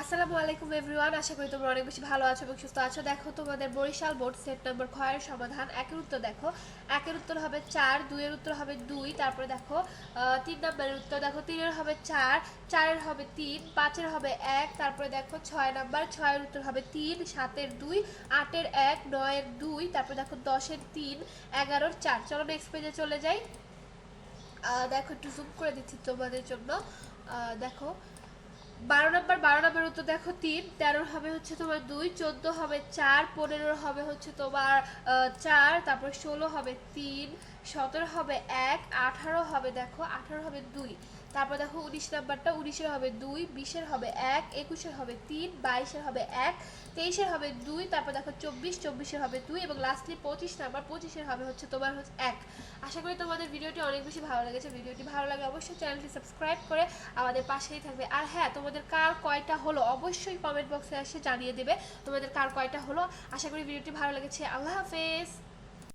আসসালামু আলাইকুম এভরিওয়ান, আশা করি তোমরা অনেক বেশি ভালো আছো এবং সুস্থ আছো। দেখো, তোমাদের বরিশাল বোর্ড সেট নম্বর খয়ের সমাধান, একের উত্তর দেখো। একের উত্তর হবে চার, দুইয়ের উত্তর হবে দুই, তারপরে দেখো তিন নম্বরের উত্তর দেখো, তিনের হবে চার, চারের হবে তিন, পাঁচের হবে এক, তারপরে দেখো, ছয় নাম্বার, ছয়ের উত্তর হবে তিন, সাতের দুই, আটের এক, নয়ের দুই, তারপরে দেখো, দশের তিন, এগারোর চার। চলো নেক্সট পেজে চলে যাই। দেখো, একটু জুম করে দিচ্ছি তোমাদের জন্য। দেখো বারো নম্বর বারো নম্বর উত্তর দেখো তিন, তেরোর হবে হচ্ছে তোমার দুই, চোদ্দ হবে চার, পনেরোর হবে হচ্ছে তোমার চার, তারপর ষোলো হবে তিন, সতেরো হবে এক, আঠারো হবে দেখো, আঠারো হবে দুই। তারপর দেখো উনিশ নাম্বারটা, উনিশের হবে দুই, বিশের হবে এক, একুশের হবে তিন, বাইশের হবে এক, তেইশের হবে দুই, তারপর দেখো চব্বিশ, চব্বিশের হবে দুই এবং লাস্টলি পঁচিশ নাম্বার, পঁচিশের হবে হচ্ছে তোমার হচ্ছে এক। আশা করি তোমাদের ভিডিওটি অনেক বেশি ভালো লেগেছে। ভিডিওটি ভালো লাগে অবশ্যই চ্যানেলটি সাবস্ক্রাইব করে আমাদের পাশেই থাকবে। আর হ্যাঁ তোমাদের কার কয়টা হলো, অবশ্যই কমেন্ট বক্সে এসে জানিয়ে দেবে। তোমাদের কার কয়টা হলো, আশা করি ভিডিওটি ভালো লেগেছে। আল্লাহ হাফেজ।